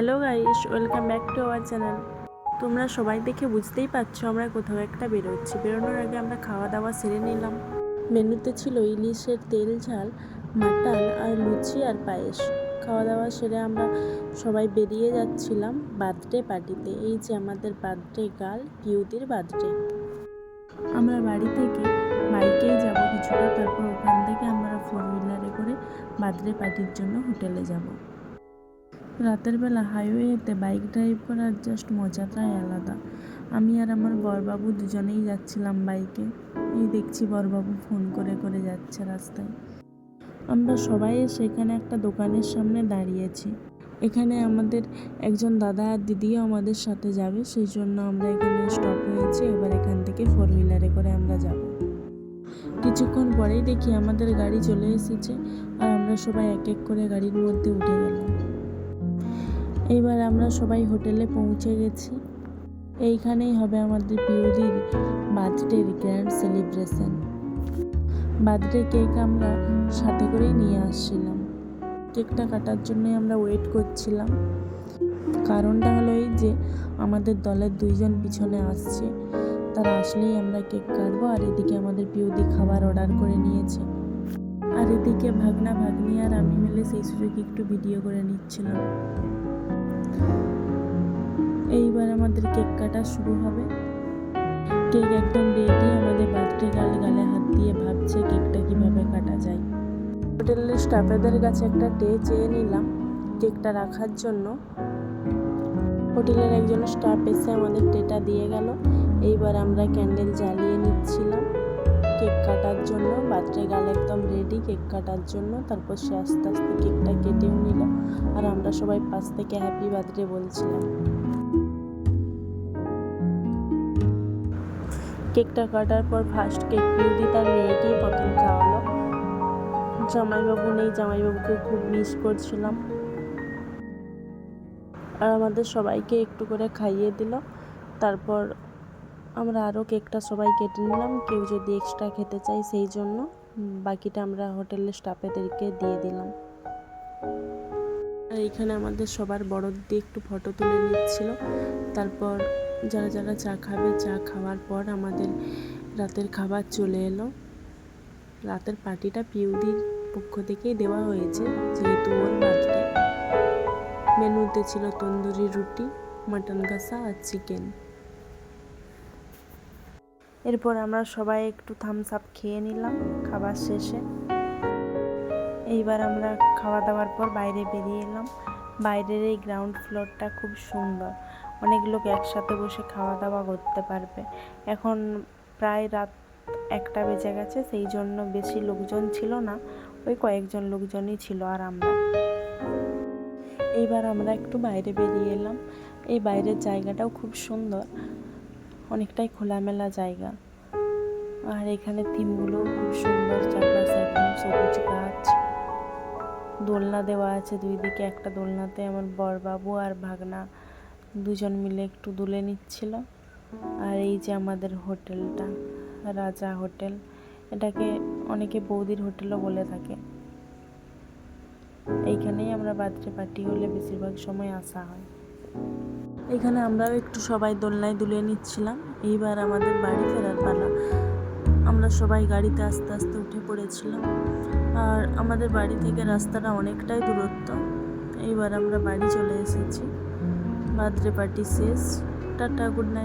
Hello guys, welcome back to our channel. তোমরা সবাই দেখে বুঝতেই পারছ আমরা কোথাও একটা বেরোচ্ছি। বেরোনোর আগে আমরা খাওয়া দাওয়া সেরে নিলাম। মেনুতে ছিল ইলিশের তেল, ঝাল, মাটন আর লুচি আর পায়েস। খাওয়া দাওয়া সেরে আমরা সবাই বেরিয়ে যাচ্ছিলাম বার্থডে পার্টিতে। এই যে আমাদের বার্থডে গার্ল, পিউদির বার্থডে। আমরা বাড়ি থেকে বাইকেই যাব কিছুটা, তারপর ওখান থেকে আমরা ফোর হুইলারে করে বার্থডে পার্টির জন্য হোটেলে যাব। রাতের বেলা হাইওয়েতে বাইক ড্রাইভ করার জাস্ট মজাটাই আলাদা। আমি আর আমার বরবাবু দুজনেই যাচ্ছিলাম বাইকে। এই দেখছি বরবাবু ফোন করে করে যাচ্ছে রাস্তায়। আমরা সবাই এসে এখানে একটা দোকানের সামনে দাঁড়িয়েছি। এখানে আমাদের একজন দাদা আর দিদিও আমাদের সাথে যাবে, সেই জন্য আমরা এখানে স্টপ হয়েছি। এবার এখান থেকে ফোর হুইলারে করে আমরা যাব। কিছুক্ষণ পরেই দেখি আমাদের গাড়ি চলে এসেছে, আর আমরা সবাই এক এক করে গাড়ির মধ্যে উঠে গেলাম। এইবার আমরা সবাই হোটেলে পৌঁছে গেছি। এইখানেই হবে আমাদের পিউদির বার্থডের গ্র্যান্ড সেলিব্রেশন বার্থডে কেক আমরা সাথে করেই নিয়ে আসছিলাম। কেকটা কাটার জন্যই আমরা ওয়েট করছিলাম। কারণটা হলো এই যে, আমাদের দলের দুইজন পিছনে আসছে। তারা আসলেই আমরা কেক কাটবো আর এদিকে আমাদের পিউদি খাবার অর্ডার করে নিয়েছে। আর এদিকে ভাগনা, ভাগ্নি আর আমি মিলে সেই সুযোগে একটু ভিডিও করে নিচ্ছিলাম। এইবার আমাদের কেক কাটা শুরু হবে। কেক একদম রেডি আমাদের বার্থডে গাল গালে হাত দিয়ে ভাবছে কেকটা কীভাবে কাটা যায়। হোটেলের স্টাফেদের কাছে একটা টে চেয়ে নিলাম কেকটা রাখার জন্য। হোটেলের একজন স্টাফ এসে আমাদের টেটা দিয়ে গেল। এইবার আমরা ক্যান্ডেল জ্বালিয়ে নিচ্ছিলাম। কেক কাটার জন্য বার্থডে গাল একদম রেডি কেক কাটার জন্য। তারপর সে আস্তে আস্তে কেকটা কেটেও নিল। আর আমরা সবাই পাশ থেকে হ্যাপি বার্থডে বলছিলাম। কেকটা কাটার পর ফার্স্ট কেক পিউদি তার মেয়েকেই প্রথম খাওয়ালো। জামাইবাবু নেই, জামাইবাবুকে খুব মিস করছিলাম। আর আমাদের সবাইকে একটু করে খাইয়ে দিল। তারপর আমরা আরও কেকটা সবাই কেটে নিলাম। কেউ যদি এক্সট্রা খেতে চাই সেই জন্য। বাকিটা আমরা হোটেলের স্টাফেদেরকে দিয়ে দিলাম। আর এখানে আমাদের সবার বড় বড়দের একটু ফটো তুলে নিচ্ছিল। তারপর যারা যারা চা খাবে, চা খাওয়ার পর আমাদের রাতের খাবার চলে এলো। রাতের পার্টিটা পিউদির পক্ষ থেকেই দেওয়া হয়েছে, যেহেতু ওর বার্থডে মেনুতে ছিল তন্দুরি রুটি, মাটন কষা আর চিকেন এরপর আমরা সবাই একটু থামস আপ খেয়ে নিলাম, খাবার শেষে। এইবার আমরা খাওয়া দাওয়ার পর বাইরে বেরিয়ে এলাম। বাইরের এই গ্রাউন্ড ফ্লোরটা খুব সুন্দর। অনেক লোক একসাথে বসে খাওয়া দাওয়া করতে পারবে। এখন প্রায় রাত একটা বেজে গেছে, সেই জন্য বেশি লোকজন ছিল না, ওই কয়েকজন লোকজনই ছিল আর আমরা। এইবার আমরা একটু বাইরে বেরিয়ে এলাম। এই বাইরের জায়গাটাও খুব সুন্দর। অনেকটাই খোলামেলা জায়গা। আর এখানে থিমগুলো খুব সুন্দর, চারপাশে একদম সবুজ গাছ। দোলনা দেওয়া আছে দুই দিকে একটা দোলনাতে আমার বরবাবু আর ভাগনা দুজন মিলে একটু দুলে নিচ্ছিল। আর এই যে আমাদের হোটেলটা, রাজা হোটেল, এটাকে অনেকে বৌদির হোটেলও বলে থাকে। এইখানেই আমরা বার্থডে পার্টি হলে বেশিরভাগ সময় আসা হয়। এখানে আমরাও একটু সবাই দোলনায় দুলে নিচ্ছিলাম। এইবার আমাদের বাড়ি ফেরার পালা। আমরা সবাই গাড়িতে আস্তে আস্তে উঠে পড়েছিলাম। আর আমাদের বাড়ি থেকে রাস্তাটা অনেকটাই দূরত্ব। এইবার আমরা বাড়ি চলে এসেছি। বার্থডে পার্টি শেষ। Ta-ta good night